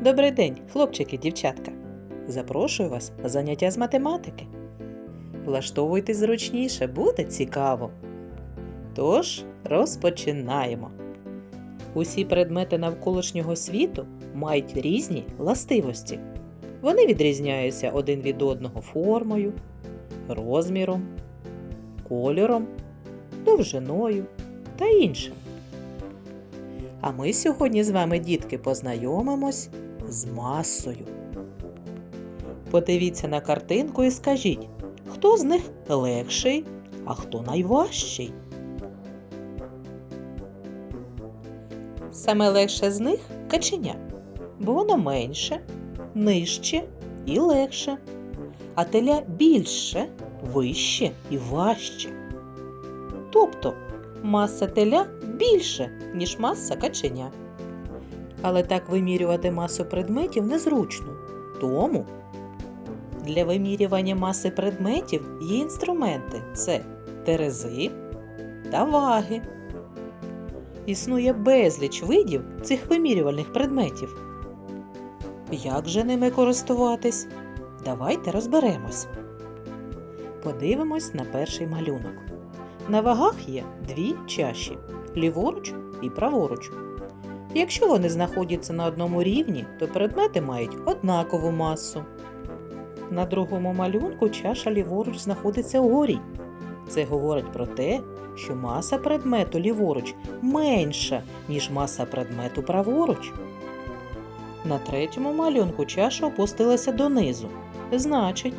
Добрий день, хлопчики, дівчатка. Запрошую вас на заняття з математики. Влаштовуйтесь зручніше, буде цікаво. Тож розпочинаємо. Усі предмети навколишнього світу мають різні властивості. Вони відрізняються один від одного формою, розміром, кольором, довжиною та іншим. А ми сьогодні з вами, дітки, познайомимось з масою. Подивіться на картинку і скажіть, хто з них легший, а хто найважчий? Саме легше з них каченя, бо воно менше, нижче і легше, а теля більше, вище і важче. Тобто маса теля більше, ніж маса каченя. Але так вимірювати масу предметів незручно. Тому для вимірювання маси предметів є інструменти це терези та ваги. Існує безліч видів цих вимірювальних предметів. Як же ними користуватись? Давайте розберемось. Подивимось на перший малюнок. На вагах є дві чаші ліворуч і праворуч. Якщо вони знаходяться на одному рівні, то предмети мають однакову масу. На другому малюнку чаша ліворуч знаходиться вгорі. Це говорить про те, що маса предмету ліворуч менша, ніж маса предмету праворуч. На третьому малюнку чаша опустилася донизу. Значить,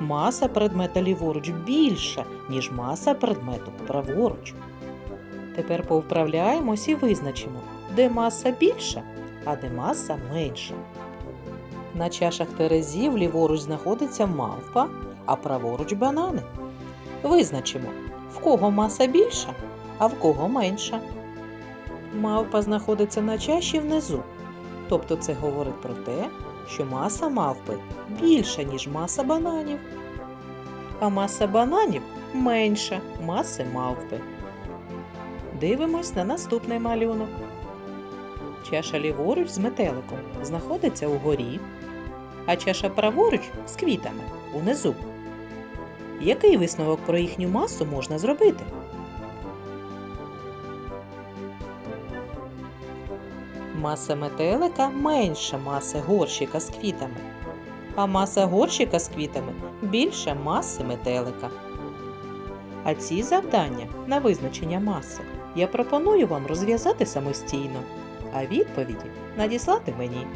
маса предмета ліворуч більша, ніж маса предмету праворуч. Тепер повправляємось і визначимо, де маса більша, а де маса менша. На чашах терезів ліворуч знаходиться мавпа, а праворуч банани. Визначимо, в кого маса більша, а в кого менша. Мавпа знаходиться на чаші внизу. Тобто це говорить про те, що маса мавпи більша, ніж маса бананів. А маса бананів менша маси мавпи. Дивимось на наступний малюнок. Чаша ліворуч з метеликом знаходиться угорі, а чаша праворуч з квітами унизу. Який висновок про їхню масу можна зробити? Маса метелика менша маси горщика з квітами, а маса горщика з квітами більша маси метелика. А ці завдання на визначення маси я пропоную вам розв'язати самостійно, а відповіді надіслати мені.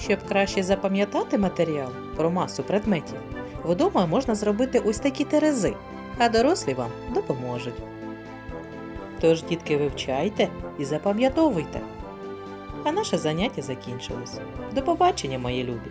Щоб краще запам'ятати матеріал про масу предметів, вдома можна зробити ось такі терези, а дорослі вам допоможуть. Тож, дітки, вивчайте і запам'ятовуйте. А наше заняття закінчилось. До побачення, мої любі!